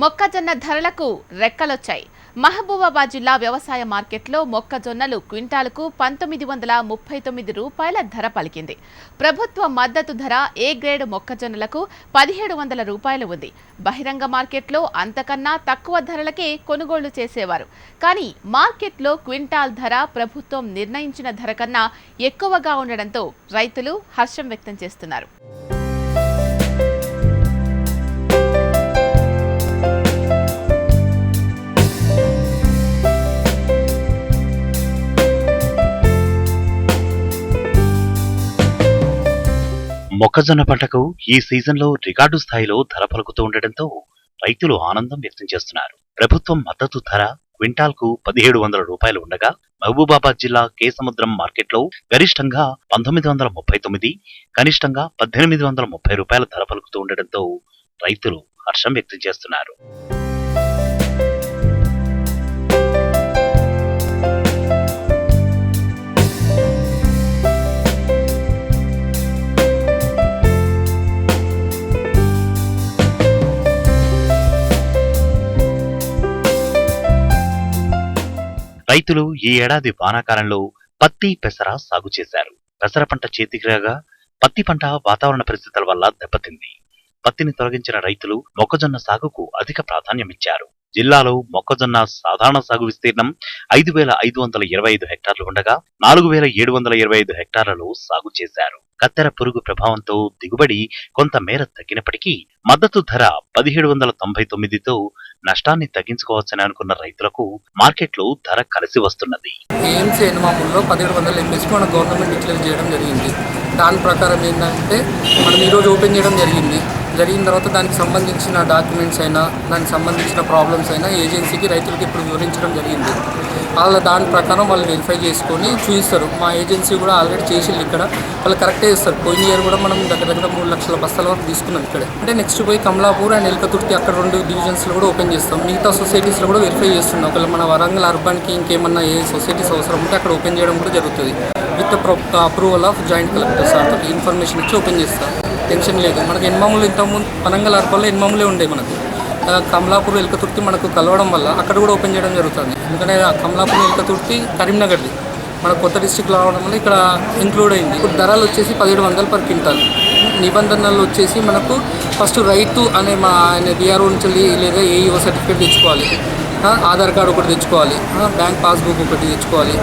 మొక్కజొన్న ధరలకు రెక్కలొచ్చాయి. మహబూబాబాద్ జిల్లా వ్యవసాయ మార్కెట్లో మొక్కజొన్నలు క్వింటాలకు పంతొమ్మిది వందల ముప్పై తొమ్మిది రూపాయల ధర పలికింది. ప్రభుత్వ మద్దతు ధర ఏ గ్రేడ్ మొక్కజొన్నలకు పదిహేడు వందల రూపాయలు ఉంది. బహిరంగ మార్కెట్లో అంతకన్నా తక్కువ ధరలకే కొనుగోళ్ళు చేసేవారు. కానీ మార్కెట్లో క్వింటాల్ ధర ప్రభుత్వం నిర్ణయించిన ధర కన్నా ఎక్కువగా ఉండడంతో రైతులు హర్షం వ్యక్తం చేస్తున్నారు. మొక్కజొన్న పంటకు ఈ సీజన్లో రికార్డు స్థాయిలో ధర పలుకుతూ ఉండటంతో రైతులు ఆనందం వ్యక్తం చేస్తున్నారు. ప్రభుత్వం మద్దతు ధర క్వింటాల్కు పదిహేడు వందల రూపాయలు ఉండగా మహబూబాబాద్ జిల్లా కేసముద్రం మార్కెట్లో గరిష్టంగా పంతొమ్మిది వందల ముప్పై తొమ్మిది కనిష్టంగా పద్దెనిమిది వందల ముప్పై రూపాయల ధర పలుకుతూ ఉండటంతో రైతులు హర్షం వ్యక్తం చేస్తున్నారు. రైతులు ఈ ఏడాది వానాకాలంలో పత్తి పెసర సాగు చేశారు. పెసర పంట చేతికిరాగా పత్తి పంట వాతావరణ పరిస్థితుల వల్ల దెబ్బతింది. పత్తిని తొలగించిన రైతులు మొక్కజొన్న సాగుకు అధిక ప్రాధాన్యమిచ్చారు. జిల్లాలో మొక్కజొన్న సాధారణ సాగు విస్తీర్ణం ఐదు వేల ఐదు వందల ఇరవై ఐదు హెక్టార్లు ఉండగా నాలుగు వేల ఏడు వందల ఇరవై ఐదు హెక్టార్లలో సాగు చేశారు. కత్తెర పురుగు ప్రభావంతో దిగుబడి కొంత మేర తగ్గినప్పటికీ మద్దతు ధర పదిహేడు వందల తొంభై తొమ్మిదితో నష్టాన్ని తగ్గించుకోవచ్చని అనుకున్న రైతులకు మార్కెట్లో ధర కలిసి వస్తున్నది. ఏఎంసీ ఎన్మాముల్లో పదిహేడు వందల ఎంఎస్కి మన గవర్నమెంట్ డిక్లేర్ చేయడం జరిగింది. దాని ప్రకారం ఏంటంటే మనం ఈరోజు ఓపెన్ చేయడం జరిగింది. జరిగిన తర్వాత దానికి సంబంధించిన డాక్యుమెంట్స్ అయినా దానికి సంబంధించిన ప్రాబ్లమ్స్ అయినా ఏజెన్సీకి రైతులకు ఇప్పుడు వివరించడం జరిగింది. వాళ్ళ దాని ప్రకారం వాళ్ళు వెరిఫై చేసుకొని చూపిస్తారు మా ఏజెన్సీ కూడా ఆల్రెడీ చేసింది ఇక్కడ. వాళ్ళు కరెక్టే ఇస్తారు పోయిన ఇయర్ కూడా మనం దగ్గర దగ్గర మూడు లక్షల బస్తాల వరకు తీసుకున్నాం ఇక్కడ. అంటే నెక్స్ట్ పోయి కమలాపూర్ అండ్ ఎల్కతుర్తి అక్కడ రెండు డివిజన్స్లో కూడా ఓపెన్ చేస్తాం. మిగతా సొసైటీస్లో కూడా వెరిఫై చేస్తున్నాం. ఒకవేళ మన వరంగల్ అర్బన్కి ఇంకేమన్నా ఏ సొసైటీస్ అవసరం ఉంటే అక్కడ ఓపెన్ చేయడం కూడా జరుగుతుంది. With approval of joint collector sir information ఇచ్చి ఓపెన్ చేస్తాం. టెన్షన్ లేదు మనకు ఎన్మాములు ఇంతకుముందు పనంగల్ అర్బన్లో ఎన్మాములే ఉండే మనకు. కమలాపూర్ ఎలకతుర్తి మనకు కలవడం వల్ల అక్కడ కూడా ఓపెన్ చేయడం జరుగుతుంది. ఎందుకంటే కమలాపూర్ ఎలకతుర్తి కరీంనగర్ది. మన కొత్త డిస్టిక్ రావడం వల్ల ఇక్కడ ఇంక్లూడ్ అయింది. ఇప్పుడు ధరలు వచ్చేసి పదిహేడు వందలు పర్ క్వింటాల్. నిబంధనలు వచ్చేసి మనకు ఫస్ట్ రైతు అనే మా ఆయన బీఆర్ఓ నుంచి లేదా ఏఈఓ సర్టిఫికేట్ తెచ్చుకోవాలి. ఆధార్ కార్డు ఒకటి తెచ్చుకోవాలి. బ్యాంక్ పాస్బుక్ ఒకటి తెచ్చుకోవాలి.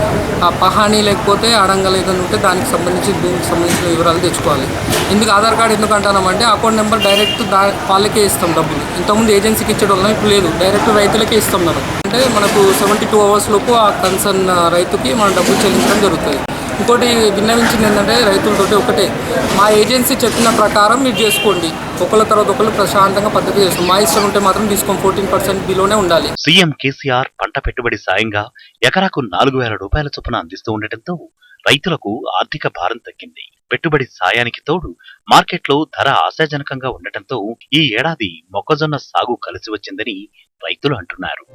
ఆ పహానీ లేకపోతే అడంగల్ ఏదైనా ఉంటే దానికి సంబంధించి భూమికి సంబంధించిన వివరాలు తెచ్చుకోవాలి. ఎందుకు ఆధార్ కార్డు ఎందుకు అంటామంటే అకౌంట్ నెంబర్ డైరెక్ట్ దా వాళ్ళకే ఇస్తాం డబ్బులు. ఇంతకుముందు ఏజెన్సీకి ఇచ్చేటోళ్ళం ఇప్పుడు లేదు. డైరెక్ట్ రైతులకే ఇస్తాం మనం. అంటే మనకు సెవెంటీ టూ అవర్స్ లోపు ఆ కన్సర్న్ రైతుకి మనం డబ్బులు చెల్లించడం జరుగుతుంది. ఇంకోటి విన్నవించింది ఏంటంటే రైతులతోటి ఒకటే. మా ఏజెన్సీ చెప్పిన ప్రకారం మీరు చేసుకోండి. ఒకళ్ళ తర్వాత ఒకళ్ళు ప్రశాంతంగా పద్ధతి చేసుకోండి మా ఇష్టం ఉంటే మాత్రం తీసుకోండి. ఫోర్టీన్ పర్సెంట్ బిలోనే ఉండాలి. సీఎం కేసీఆర్ పంట పెట్టుబడి సాయంగా ఎకరాకు నాలుగు వేల రూపాయల చొప్పున అందిస్తూ ఉండటంతో రైతులకు ఆర్థిక భారం తగ్గింది. పెట్టుబడి సాయానికి తోడు మార్కెట్లో ధర ఆశాజనకంగా ఉండటంతో ఈ ఏడాది మొక్కజొన్న సాగు కలిసి వచ్చిందని రైతులు అంటున్నారు.